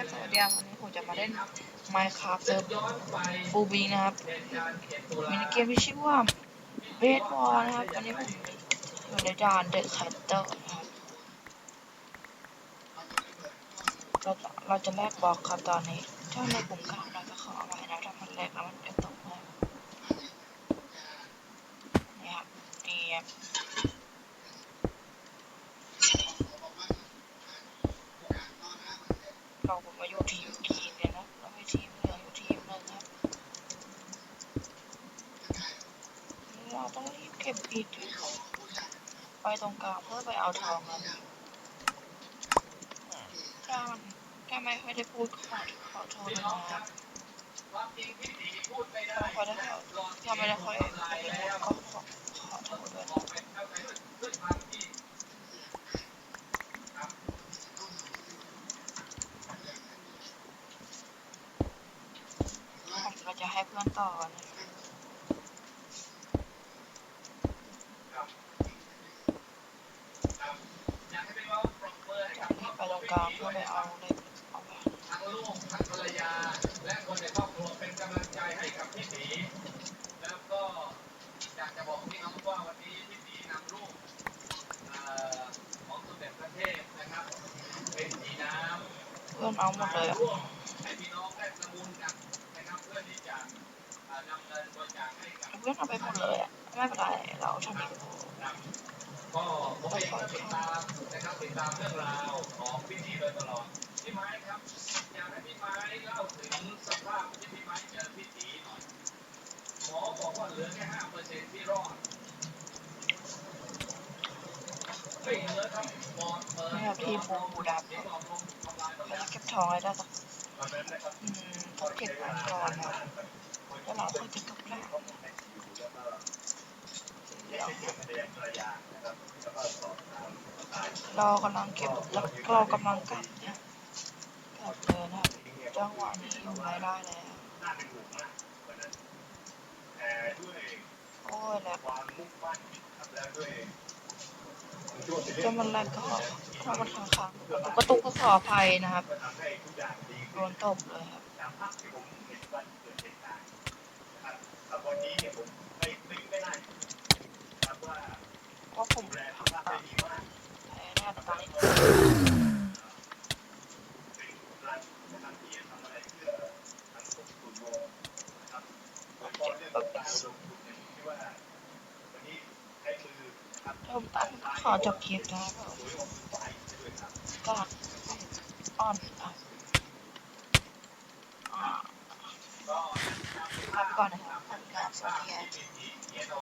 ครับสวัสดีครับวันนี้ผมจะมาเล่น Minecraft เซิร์ฟฟูบีนะครับมินิเกมที่ชื่อว่าเบสบอลนะครับวันนี้ผมอยู่ในด่านเดอะคัตเตอร์นะครับเราจะเราจะแลกบล็อกครับตอนนี้ถ้าในผมกล้าเราจะขอเอาไว้นะถ้ามันแลกแล้วมันจะตกนะนี่ครับนี่ครับ เราผมมาอยู่ทีมทีมเนี่ยนะเราไม่ทีมเหลืองอยู่ทีมหนึงครับเราต้องรีบเก็บอิฐไปตรงกลางเพื่อไปเอาทองกันถ้ามันถ้าไม่ค่อยได้พูดขอขอโทษนะครับถ้าไม่ค่อยได้ขอถ้าไม่ได้ค่อยไม่ได้พูดก็ขอขอโทษด้วยนะผม ก็จะให้เพื่อนต่อนะจากนี้ไปตรงกลางเพื่อไปเอาเหล็กเอาไปทั้งลูกทั้งภรรยา และคนในครอบครัวเป็นกำลังใจให้กับพี่ตีแล้วก็อยากจะบอกพี่น้องว่าวันนี้พี่ตีนำลูกของสมเด็จพระเทพนะครับ เป็นสีน้ำเพื่อนเอาหมดเลยอะร่วมให้พี่น้องได้ประมูลกันนะครับเพื่อที่จะ กับเพื่อนเอาไปหมดเลยอะไม่เป็นไรเราทำเองก็ผมเองก็ติดตามนะครับติดตามเรื่องราวของพี่ตีโดยตลอดพี่ไม้ครับอยากให้พี่ไม้เล่าถึงสภาพที่พี่ไม้เจอพี่ตีหน่อยหมอบอกว่าเหลือแค่ห้าเปอร์เซ็นต์ที่รอดไม่เหลือครับปอดเปิดไม่เอาที่ปูปูดับไปเก็บทองให้ได้สักอืมเก็บไว้ก่อนนะแเราค่อกลับบ้เรากำลังเก็บแล้วเรากำลังกลับเนี่ยกลับเลยนะจังหวะนี้อยู่ไม่ได้แล้วโอ้ยแหลกจะมันแหลกก็ถ้ามันค้างๆกระตุกก็ขออภัยนะครับโดนตบเลยครับ เพราะผมแพ้แน่ตอนนี้ผมตั้งขอจบคลิปนะครับก็อ่อนอะอ่า กก่อนนะครับทำการสแกน